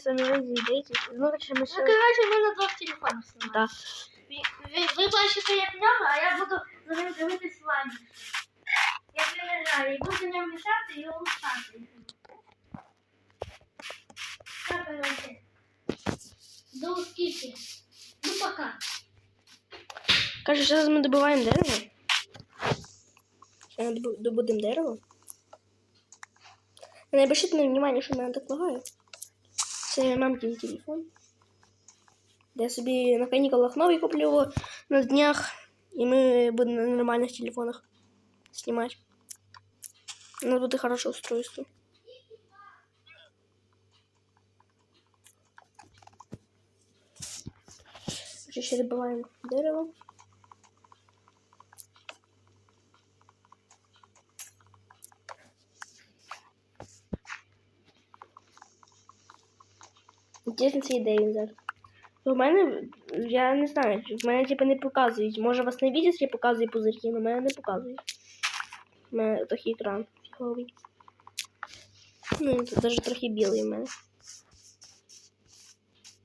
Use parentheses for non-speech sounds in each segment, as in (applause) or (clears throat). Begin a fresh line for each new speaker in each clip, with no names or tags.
з вами розійдеться. Ну, короче, ми
Ну,
ще...
коротше, ми на двох телефонах знімаємо.
Да.
Ви, ви, ви бачите, як нього, а я буду за ним дивитись лайк. Я приїжджаю і буду ньому мішати і улучшати. Так, коротше. До скільки? Ну, пока.
Каже, зараз ми добуваємо дерево. Добудемо дерево. Не обращайте на внимание, в мене так лагає. Це мамкин телефон. Де Я собі на канікулах новий куплю на днях. І ми будемо на нормальних телефонах знімати. У нас буде хороше устройство. Вже ще добуваємо дерево. Інтересно, ідея він зараз. У мене, я не знаю, в мене типу не показують. Може вас на відео я показую пузирки, але мене не показують. У мене такий екран фіговий. Ну, тут навіть трохи білий в мене.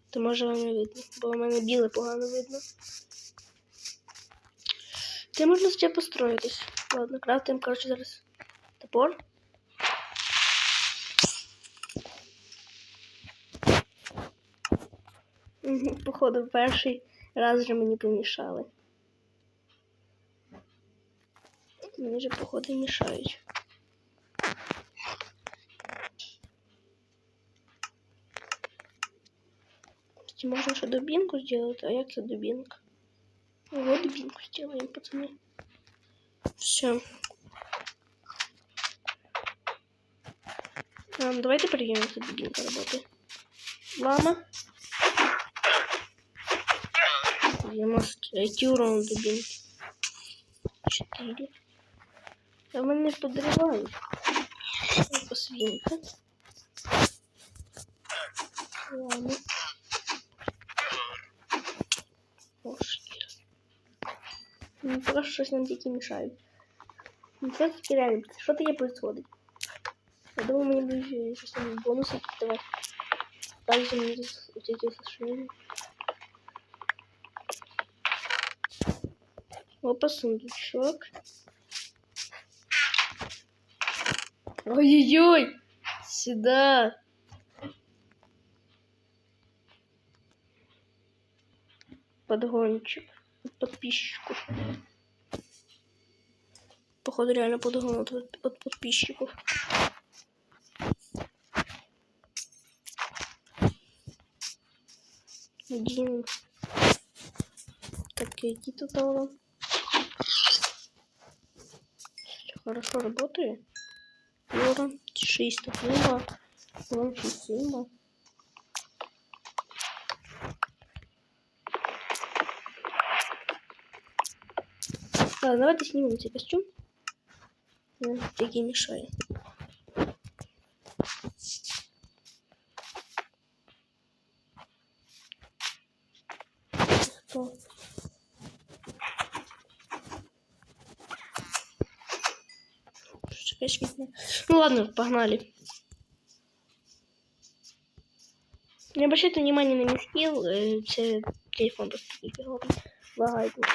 То може вам не видно, бо у мене біле погано видно. Це можна ще построїтись. Ладно, крафтимо, коротше, зараз топор. (laughs) Походу, перший раз вже мені помішали. Мені же, походу, мішають. Можно еще дубинку сделать, а як це дубинка? Вот дубинку сделаем, пацаны. Все. А, давайте проверим, как дубинка работает. Лама. Я может найти урон дубинки. Четыре. А мене подривають. Опа, свинка. Ладно. Кошки. Ну, пока что щось нам тільки мешают. Ну, це таки реально, що таке происходит? Я думаю, мені будуть щось там бонуси давати. Также мені тут вот эти сошли. Опа, сундучок. Ой-ой-ой! Сюда! Подгончик. Подписчиков. Походу реально подгон от, от подписчиков. Один. Так, иди туда. хорошо работали. Урон 6 было. Урон 6 сильно. Ладно, давайте снимем тебе костюм. Фиги мешает. Что такое светлое? Ну ладно, погнали. Не обращайте внимания на мой скилл, э, це телефон просто такий фіговий. Лагает мене.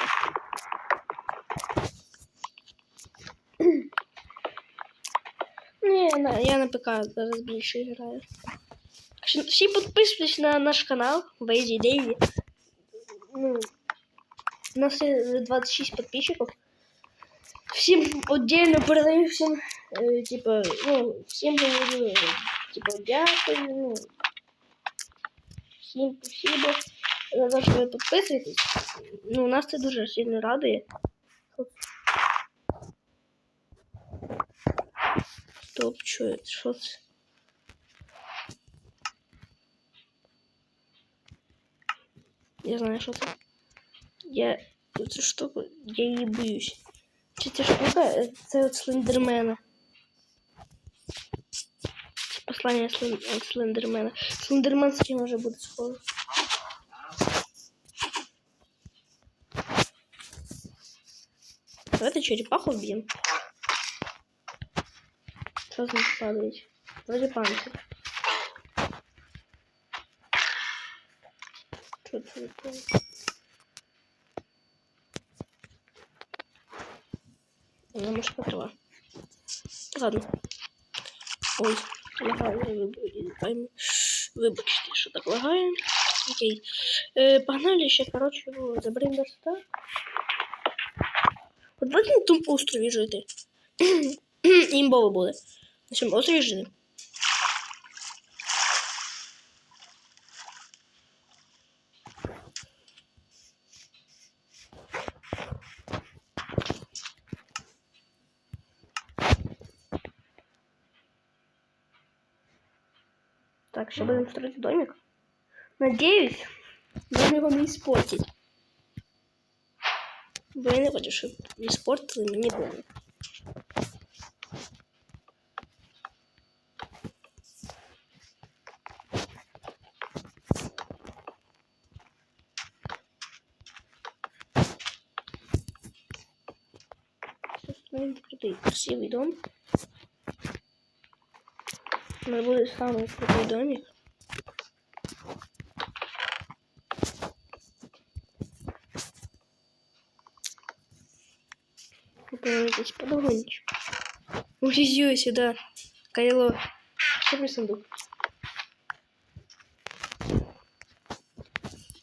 Не, на, я на ПК зараз більше граю. Так що Всі підписуйтесь на наш канал Бейзі Дейзі. Ну, у нас є 26 подписчиков. Всім отдельно передаю всім, Е, типа, ну, всім говорю, типа, дякую, ну, всім спасибо за те, що ви підписуєтесь. Ну, нас це дуже сильно радує. Стоп, що, що це? Я знаю, що це. Я цю штуку, я її боюсь. Чи ця штука, це от слендермена. Послання слен... слендермена. Слендермен з ким може бути схоже. Давайте черепаху вб'ємо. Що з них падають? Вроде панцир. Що це таке? Вона може покрива. Ладно. Ой, лагаю, вибачте, що так лагає. Окей. Е, погнали ще, коротше, заберем заберемо до сюди. От давайте на тому острові жити. (clears throat) Імбово буде. На цьому острові жити. Сейчас будем строить домик. Надеюсь, нам его не испортить. Бо я не хочу, щоб испортили мені домик. Крутый, красивый дом. Мы будем самый крутой домик. Здесь подогонишь. Увезю сюда. Кайло. Что мне сундук?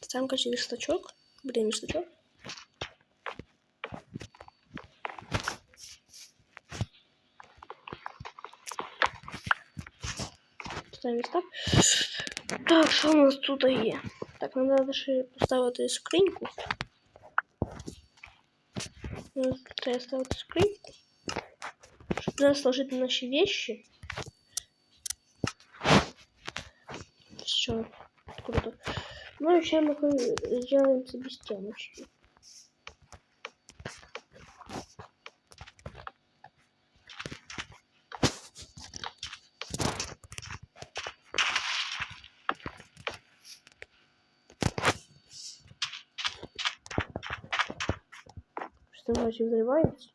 Сам короче, листочок. Блин, листочок. Ставим верстак. Так, що у нас тут є? Так, нам треба ще поставити скриньку. Треба ставити скриньку. Щоб зараз сложити наші вещи. Все, круто. Ну сейчас мы сделаем себе стеночки. Что вроде взрывается?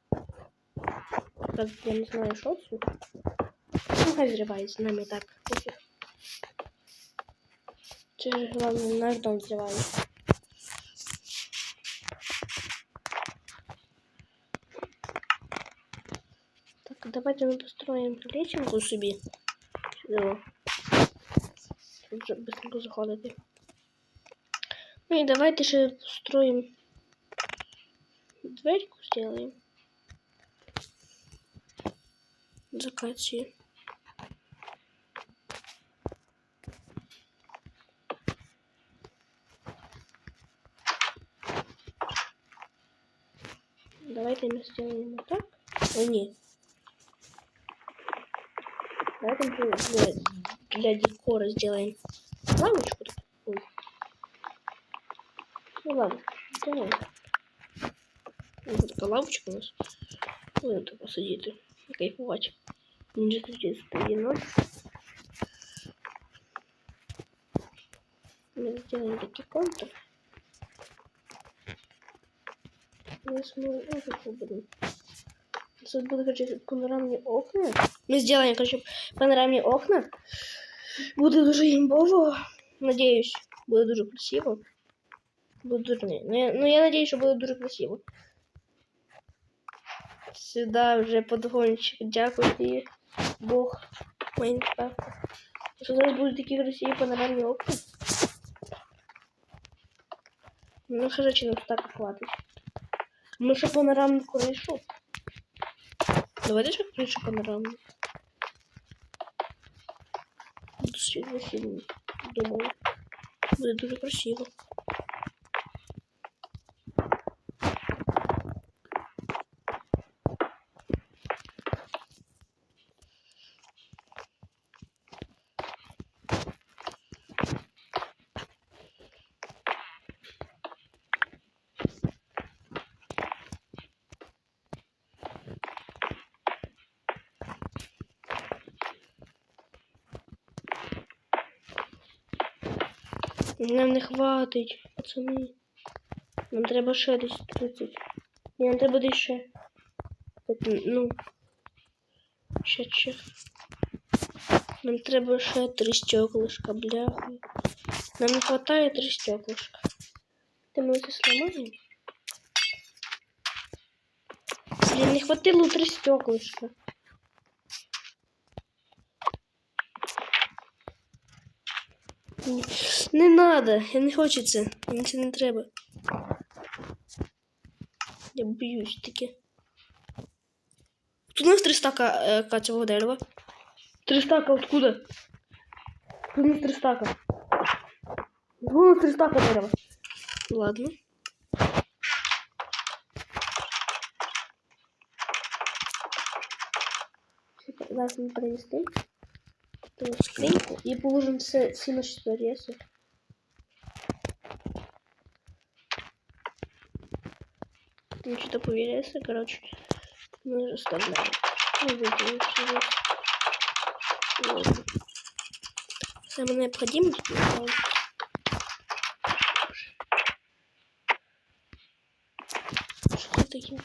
Как я не знаю, что это. Ну, взрывается, нам и так пофиг. Це ж главное наш дом взрывается. Так, давайте мы построим лесенку собі. Сюди. Щоб вже быстренько заходити. Ну и давайте ще построим дверьку сделаем. Закатие. Давайте мы сделаем вот так. О, нет. Давайте мы для, для декора сделаем лавочку. такую. Ну ладно, сделаем. Вот такая лавочка у нас. Будемо тут посидіти і кайфувати. Він же тут стоїть ночь. Мы сделаем такие контур. Сейчас мы это будем. Тут будут, короче, панорамные окна. Мы сделаем, короче, панорамные окна. Буде дуже імбово. Надіюсь, буде дуже красиво. Буде дуже... ні, Ну, я, ну, я надіюсь, що буде дуже красиво. Сюда вже подгончик. Дякую тобі, Бог Майнкрафта. Що зараз будуть такі красиві панорамні окна. Ну, короче, нам так хватить. Ну, ще панорамну кришу. Давайте ще кришу панорамну. Сильно сильно думаю. Буде дуже красиво. Нам не хватить, пацани. Нам треба ще десь 30. Ні, нам треба десь ще. П'ят- Ну. Ще, ще. Нам треба ще три стеклышка, бляха. Нам не хватает три стеклышка. Ты мы это сломаем? Блин, не хватило три стеклышка. Ні, Не надо, я не хочу це. Мені це не треба. Я боюсь таке. Тут у нас три стака е, кацевого дерева. Три стака откуда? Тут у нас три стака. Тут у нас три стака дерева. Ладно. Зараз ми принести ту скриньку і положимо все всі наші спорєси. Ну, что-то поверяется, короче. Мы же оставляем. Ну, выкинем всё здесь. Ладно. Самое необходимое. ну, Что это такие?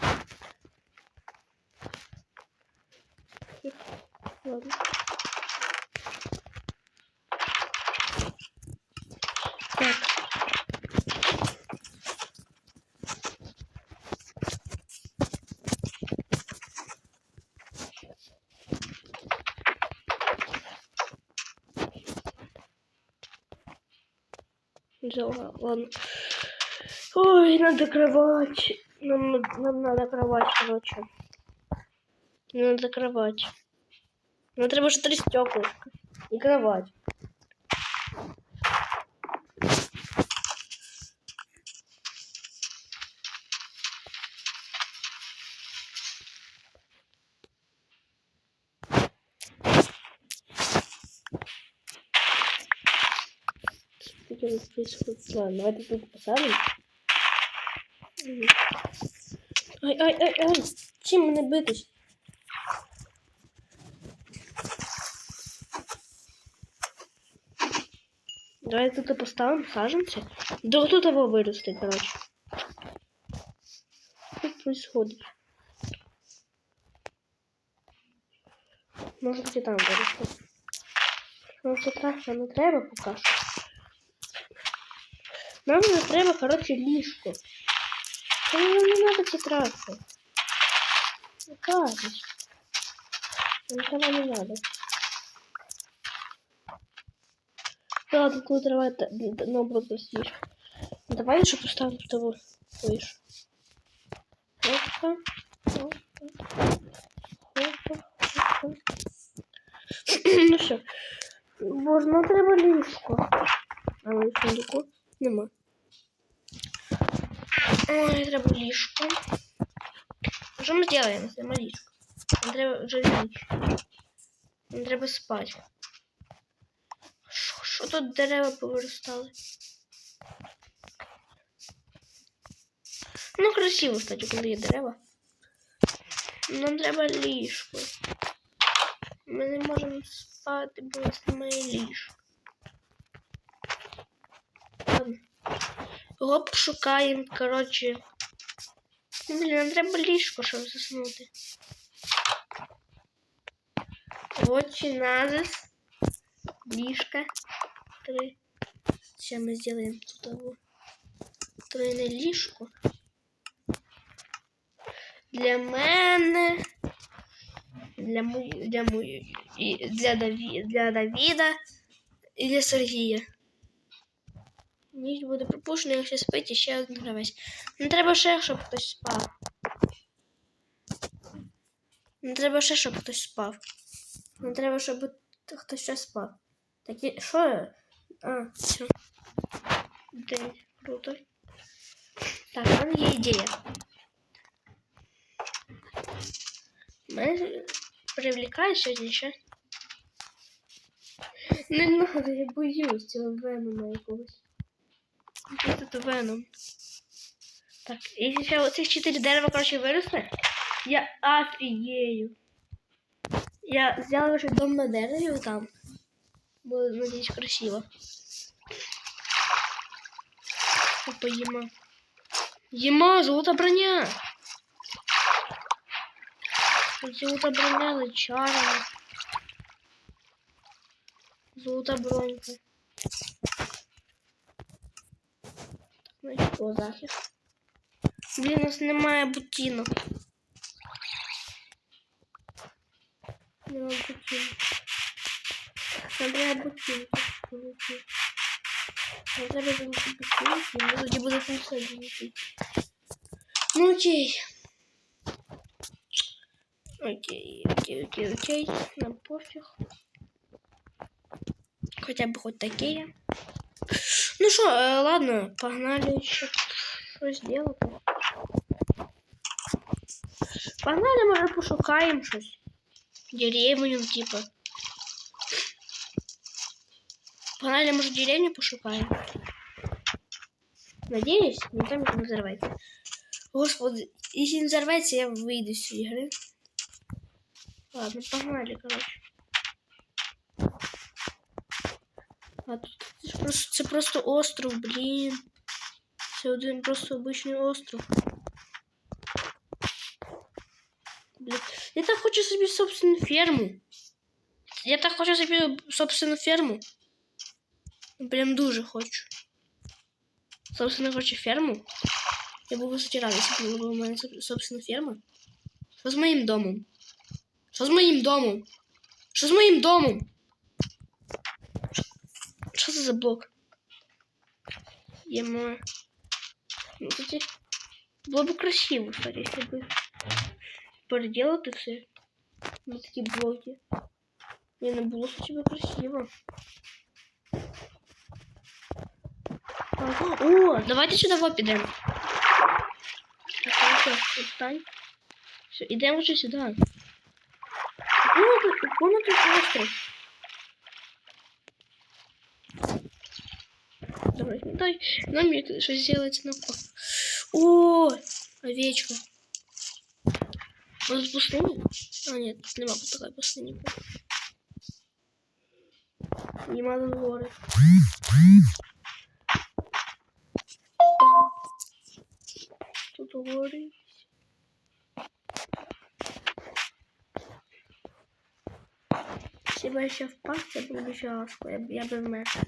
Ладно. Взяла, ладно. Ой, надо кровать. Нам, нам надо кровать, короче. Надо кровать. Ну, треба три стеклышка. И кровать. Что тут происходит? Ладно, давайте тут посадим. Мгм. Ай, ай, ай, ай! Чим мене битись? Давай тут и поставим, саженцы. Да тут его вырастет, короче. Что происходит? Может быть и там вырастет. Ну, це страшно не треба поки що. Нам не треба, короче, ліжко. Та Нам не надо це страшно. Ну, кажеш. Нам того не надо. Ладно, коли давай та- д- наоборот простіше. Давай ще поставимо з тобою вишу. Опа, опа, опа, опа. (clears throat) Ну все. Боже, нам треба ліжко. А в сундуку нема. Ой, треба ліжко. Що ми зробимо? Нема ліжко. Нам треба вже ліжко. Нам треба спати. Що, що тут дерева повиростали? Ну, красиво, кстати, коли є дерева. Нам треба ліжко. Ми не можемо спати, бо у нас немає ліжка. Ладно. Його пошукаємо, коротше. Ну, Блін, нам треба ліжко, щоб заснути. Очі назис. Ліжка. Три. Сейчас мы сделаем тут того. Тройне ліжко. Для мене. Для мої, для мої, для Даві, для Давіда і для Сергія. Ніч буде пропущена, якщо спить, і ще один гравець. Не треба ще, щоб хтось спав. Не треба ще, щоб хтось спав. Не треба, щоб хтось ще спав. Так і що? А, все. День. Круто. Так, мене є ідея. Мене привлікає сьогодні ще. Не надо, я боюсь цього венома якогось. Який тут веном. Так, якщо ще оцих чотири дерева, коротше, виросли, я офігею. Я сделала вже дом на дереві там. Буде, надеюсь, красиво. Опа, ема. Ема, золота броня. Золота броня зачарена. Золота бронька. о, захист. Блін, у нас немає бутінок. Нема бутінок. Нам треба бутінки. Бутінки. Я зараз буду бутінки, і тоді буде там все бутінки. Ну окей. Окей, окей, окей, окей. Нам пофіг. Хотя бы хоть такие. Ну что, э, ладно, погнали еще что сделать. Погнали, може, пошукаємо щось. Деревню, типа. Погнали, може, деревню пошукаємо. Надеюсь, не там не взорвается. Господи, если не взорвется, я выйду с игры. Ладно, погнали, короче. А тут це просто, це просто остров, блін. Це один просто обичний остров. Блін. Я так хочу собі собственну ферму. Я так хочу собі собственну ферму. Прям дуже хочу. Собственно, хочу ферму. Я був, кстати, рада, якщо була у мене соб- собственна ферма. Що з моїм домом? Що з моїм домом? Що з моїм домом? Що це за блок? Ема. Ну, кстати, було б красиво, кстати, якщо б переделати все. На такі блоки. Не, ну було кстати, би красиво. Ага. О, давайте сюди во підемо. Встань. Все, ідемо вже сюди. Тут, вон остров. возьми. Ну, дай нам это что сделать ну, на О, овечка. Может бусыни? А, нет, тут нема такая бусыни. Не тут горы. Тут горы. Если бы я сейчас в парке, я был бы счастлив, я бы вместе.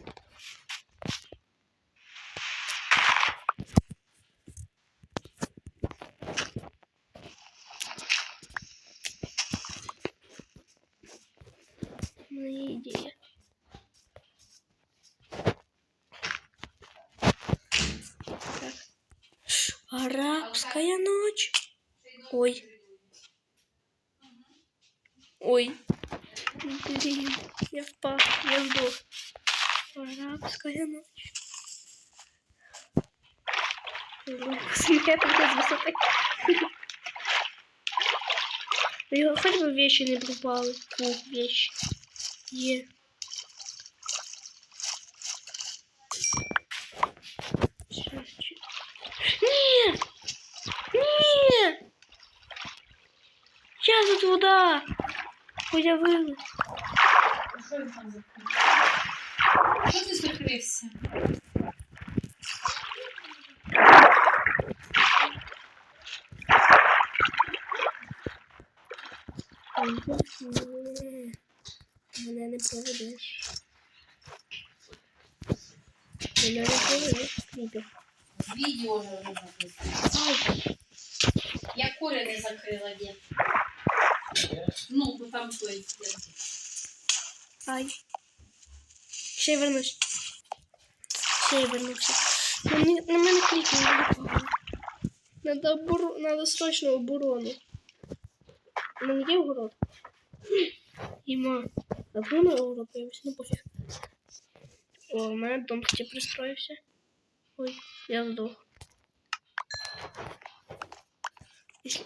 Арабская ночь. Смех без высоты. Я хоть бы вещи не пропали. Фу, вещи. Є. Щас, чи- Ні! Ні! Я тут вода! Появилась.
Що він там закрив? Що ти закрився?
Мене не проведеш. Мене не проведеш, Кріпер.
Відео вже вже записано. Я Коля не закрила де. Ну, там той.
ай. Ще я вернусь. Ще я вернуся. На, мене- на мене клікнув. Надо, оборо... Надо срочно оборону. У мене є огород? (clears throat) Іма. Давно на огород появився, ну пофіг. О, у мене дом кстати, пристроївся. Ой, я. Если-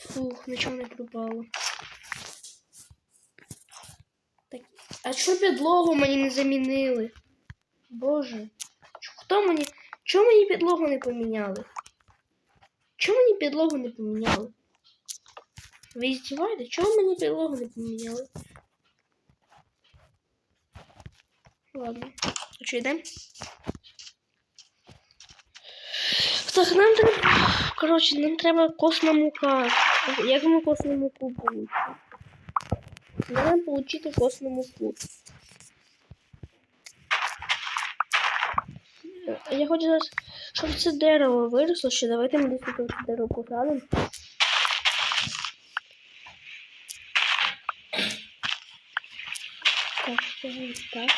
Фух, нічого не пропало. Так, а що підлогу мені не замінили? Боже. Хто мені. Чому мені підлогу не поміняли? Чому мені підлогу не поміняли? Ви здіваєте? Чому мені підлогу не поміняли? Ладно. А що йдемо? Так, нам треба. Коротше, нам треба косна мука. Як ми косну муку получимо? Надо получить косну муку. А Я хочу зараз, щоб дерево виросло, ще давайте ми десь тут дерево посадимо. Так, ж так.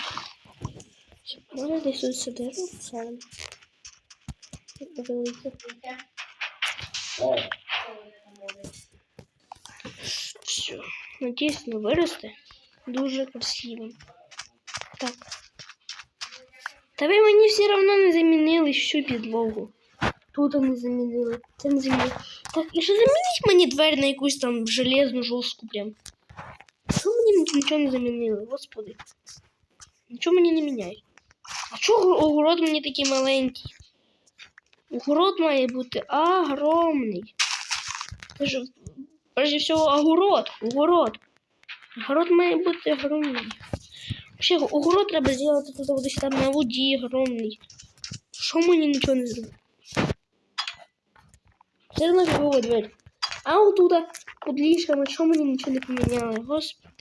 Ще Може десь тут це дерево посадимо? Велике. Все. Надіюсь, не виросте. Дуже красиво. Так. Та ви мені все одно не замінили всю підлогу. Тут не замінили, це не замінили. Так, і що замініть мені двері на якусь там железну жорстку прям. Що мені нічого не замінили, господи. Нічого мені не міняють. А чого огород мені такий маленький? Огород має бути огромний. Прежде всього, огород. Огород. Огород має бути огромний. Вообще, огород треба зробити тут десь там на воді огромний. Що мені нічого не зробили? Це наша друга дверь. А отуда під ліжками, що мені нічого не поміняли? Господи.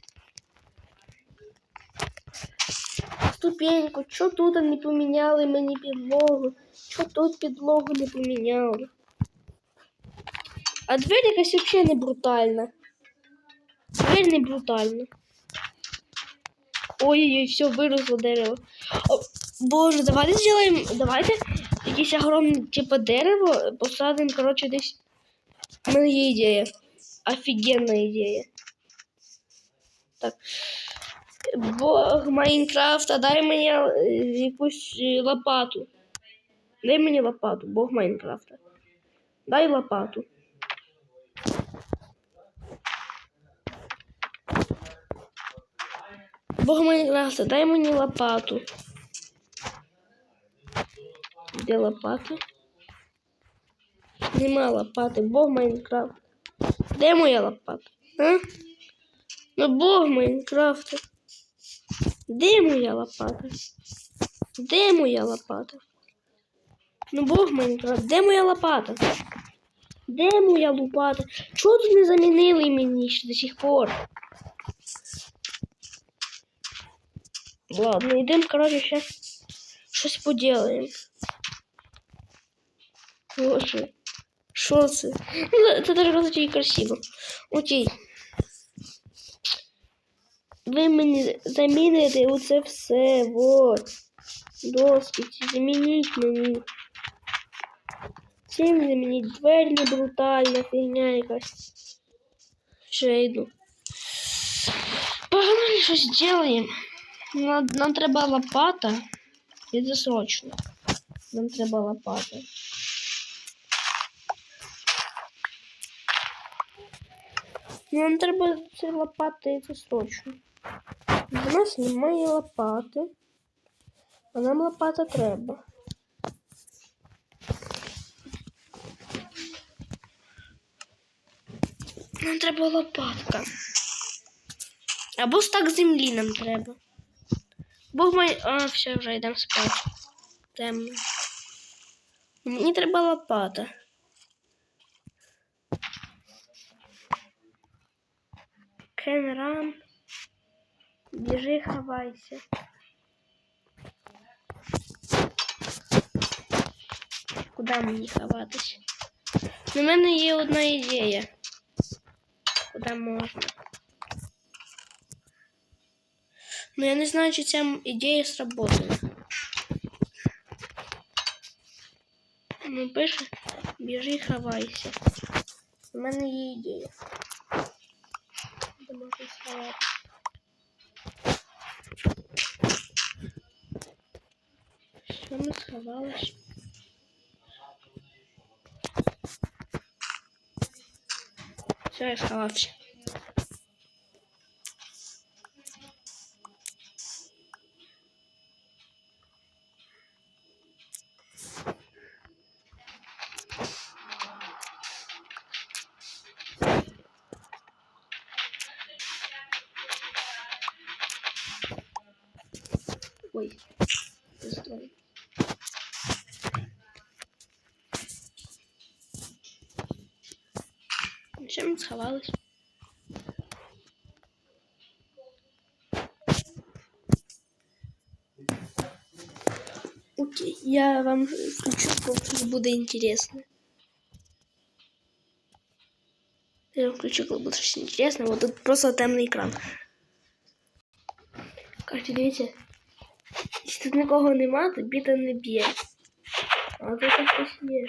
Ступеньку, що тут не поміняли мені підлогу? Що тут підлогу не поміняли? А дверь якась взагалі не брутальна. Дверь не брутальна. Ой-ой-ой, все, выросло дерево. О, боже, давайте сделаем, давайте якесь огромне, типа дерево посадимо, короче, десь. У мене є ідея. Офігенна ідея. Так. Бог Майнкрафта, дай мені е, якусь е, лопату. Дай мені лопату, Бог Майнкрафта. Дай лопату. Бог Майнкрафта, дай мені лопату. Де лопата? Нема лопати, Бог Майнкрафт. Де моя лопата? А? Ну Бог Майнкрафта. Де моя лопата? Де моя лопата? Ну Бог Майнкрафт, де моя лопата? Де моя лопата? Чого тут не замінили мені ще до сих пор? Ладно, йдемо, коротше, ще щось поділаємо. Боже, це? (laughs) Ну, це даже і красиво. Окей. Ви мені заміните оце все, вот. Доски, замініть мені. Цим замініть двері не брутальна фігня якась. Ще йду. Погнали щось зробимо. Нам, нам треба лопата. І це срочно. Нам треба лопата. Нам треба це лопата і це срочно. У нас немає лопати. А нам лопата треба. Нам треба лопатка. Або стак землі нам треба. Бог май. А, все, вже йдемо спати. Темно. Мені треба лопата. Кенран. Біжи, ховайся. Куди мені ховатись? У мене є одна ідея. Куди можна? Ну я не знаю, чи ця ідея сработає. Ну, пише, біжи, ховайся. У мене є ідея. Де можна сховати? Що ми сховалися? Все, я сховався. Чим сховались? Окей, я вам включу, коли буде інтересно. Я вам включу, коли буде щось інтересне, бо тут просто темний екран. Кажете, дивіться, якщо тут нікого нема, то біта не б'є. А тут хтось є.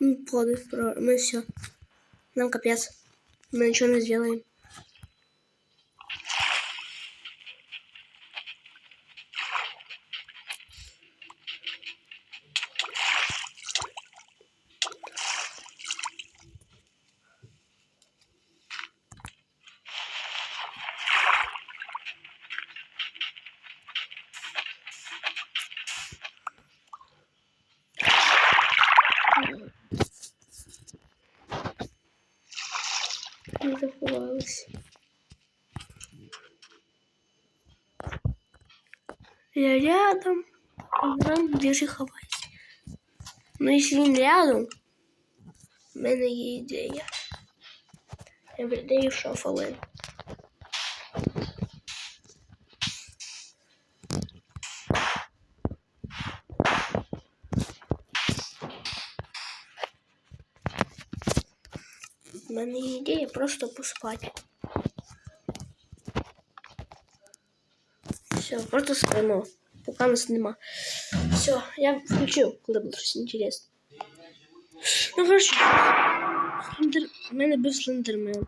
Ну, плоды, про... мы все. Нам капец. Мы ничего не сделаем. Я рядом. Там де ж ховайся. Ну, якщо він рядом, в мене є ідея. Я в ідею шафали. У мене є ідея просто поспати. Все, просто спимо. Поки нас нема. Все, я включу, коли буде щось. Ну хорошо. Слендер... Мене був слендермен.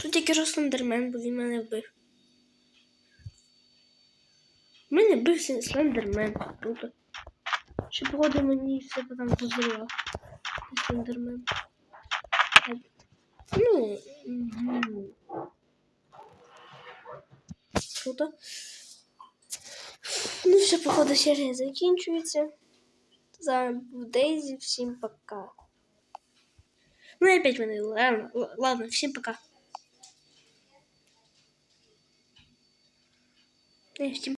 Тут тільки що слендермен, бо він мене вбив. Мене був слендермен. Круто. Ще погоди мені все потім позріло. Слендермен. Ну, круто. Ну, все, походу, серія закінчується. За Дейзі, всім пока. Ну и опять мене. Ладно, ладно, всем пока. Э, всем